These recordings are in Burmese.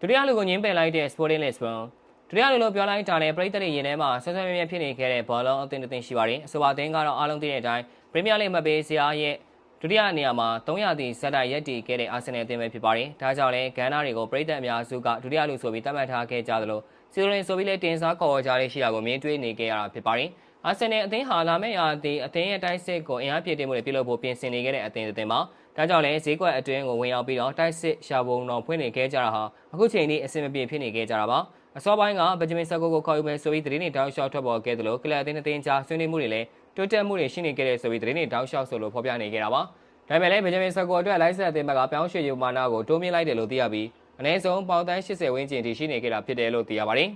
ဒုတိယလူကိုညင်းပယ်လိုက်တဲ့ Sporting Lisbon ဒုတိယလူလို့ပြောလိုက်တာနဲ့ပရိသတ်တွေရင်ထဲမှာဆွဆွဲမြဲမြဲဖြစ်နေခဲ့တဲ့ဘောလုံးအသင်းတစ်သင်းရှိပါတယ်အဆိုပါအသင်းကတော့အားလုံးသိတဲ့အတိုင်းပရီးမီးယားလိမတ်ပေးစရာရဲ့ဒုတိယနေရာမှာ300တီဇက်တိုက်ရက်တီခဲ့တဲ့အာဆင်နယ်အသင်းပဲဖြစ်ပါတယ်ဒါကြောင့်လည်းဂန်နာတွေကိုပရိသတ်အများစုကဒုတိယလူဆိုပြီးသတ်မှတ်ထားခဲ့ကြသလိုစီလိုရင်ဆိုပြီးလည်းတင်စားခေါ်ကြတဲ့ရှိတာကိုမြင်တွေ့နေခဲ့ရတာဖြစ်ပါတယ် အာဆင်နယ်အသင်းဟာလာမယ့်ရာသီအသင်းရဲ့တိုက်စစ်ကိုအင်အားပြည့်တင်မှုတွေပြုလုပ်ဖို့ပြင်ဆင်နေခဲ့တဲ့အသင်းတစ်သင်းပါဒါကြောင့်လည်းဈေးကွက်အတွင်းကိုဝင်ရောက်ပြီးတော့တိုက်စစ်ရှာပုံတော်ဖွင့်နေခဲ့ကြတာဟာအခုချိန်ထိအဆင်မပြေဖြစ်နေခဲ့ကြတာပါအစောပိုင်းကဗဂျမင်ဆာကိုကိုခေါ်ယူမယ်ဆိုပြီးသတင်းတွေတောက်လျှောက်ထွက်ပေါ်ခဲ့သလိုကလပ်အသင်းအသင်းကြားဆွေးနွေးမှုတွေလည်းတိုးတက်မှုတွေရှိနေခဲ့တဲ့ဆိုပြီးသတင်းတွေတောက်လျှောက်ဆိုလို့ဖော်ပြနေခဲ့တာပါဒါပေမဲ့လည်းဗဂျမင်ဆာကိုအတွက်လိုက်ဆက်အသင်းဘက်ကပြောင်းရွှေ့ယူမာနာကိုတိုးမြင့်လိုက်တယ်လို့သိရပြီးအနည်းဆုံးပေါင်တန်း80ဝန်းကျင်ထိရှိနေခဲ့တာဖြစ်တယ်လို့သိရပါတယ်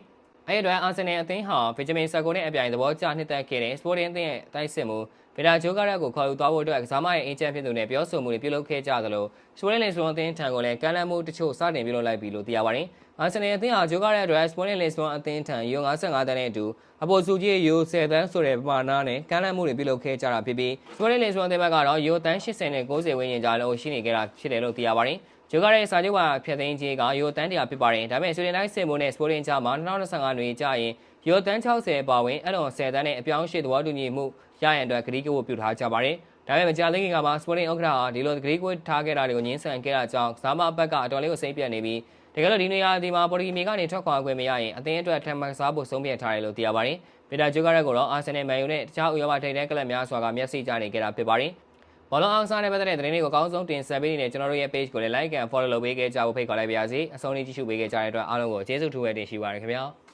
အဲ့ဒီအတွက်အာဆင်နယ်အသင်းဟာဗဂျမင်ဆာကိုနဲ့အပြိုင်သဘောကျနှစ်သက်ခဲ့တဲ့စပိုတင်းအသင်းရဲ့တိုက်စစ်မှု ဗီတာဂျိုကာရက်ကိုခေါ်ယူသွားဖို့အတွက်ကစားမရဲ့အင်ချန်ဖြစ်သူနဲ့ပြောဆိုမှုတွေပြုလုပ်ခဲ့ကြသလိုစပိုတင်းလင်စပွန်အသင်းထံကိုလည်းကမ်းလှမ်းမှုတချို့စတင်ပြုလုပ်လိုက်ပြီလို့သိရပါတယ်အာဆင်နယ်အသင်းဟာဂျိုကာရက်အတွက်စပိုတင်းလင်စပွန်အသင်းထံယူ55တန်းနဲ့အတူအပေါ်စုကြီးယူ10တန်းဆိုတဲ့ပမာဏနဲ့ကမ်းလှမ်းမှုတွေပြုလုပ်ခဲ့ကြတာဖြစ်ပြီးစပိုတင်းလင်စပွန်အသင်းဘက်ကတော့ယူတန်း80နဲ့90ဝန်းကျင်ကြားလုံးရှိနေခဲ့တာဖြစ်တယ်လို့သိရပါတယ်ဂျိုကာရဲ့စာချုပ်ကဖျက်သိမ်းခြင်းကယူတန်းတရာဖြစ်ပါတယ်ဒါပေမဲ့ဆွေဒင်တိုင်းစင်မိုနဲ့စပိုတင်းကြားမှာ2025နွေကြာရင် ယူတန်း60ပါဝင်အဲ့တော့10တန်းနဲ့အပြောင်းအရွှေ့သဘောတူညီမှုရရန်အတွက်ကတိကဝတ်ပြုထားကြပါတယ်ဒါပေမဲ့မကြာသေးခင်ကမှစပိုတင်းဥက္ကဋ္ဌဟာဒီလိုဂရိကွတ်ထားခဲ့တာတွေကိုညှင်းဆန်ခဲ့တာကြောင့်ကစားမအပတ်ကအတော်လေးကိုစိတ်ပြတ်နေပြီးတကယ်လို့ဒီနေရာဒီမှာပေါ်တူဂီမီကနေထွက်ခွာခွင့်မရရင်အသင်းအတွက်ထပ်မံကစားဖို့ဆုံးဖြတ်ထားတယ်လို့သိရပါတယ်ပီတာဂျိုကာရက်ကိုတော့အာဆင်နယ်မန်ယူနဲ့တခြားဥရောပထိပ်တန်းကလပ်များစွာကမျက်စိကျနေခဲ့တာဖြစ်ပါတယ်ဘောလုံးအောင်စားတဲ့ပတ်သက်တဲ့သတင်းတွေကိုအကောင်းဆုံးတင်ဆက်ပေးနေတဲ့ကျွန်တော်တို့ရဲ့ page ကိုလည်း like and follow လုပ်ပေးခဲ့ကြဖို့ဖိတ်ခေါ်လိုက်ပါရစေအဆုံးထိကြည့်ရှုပေးခဲ့ကြတဲ့အတွက်အားလုံးကိုကျေးဇူးထူးပဲတင်ရှိပါရခင်ဗျာ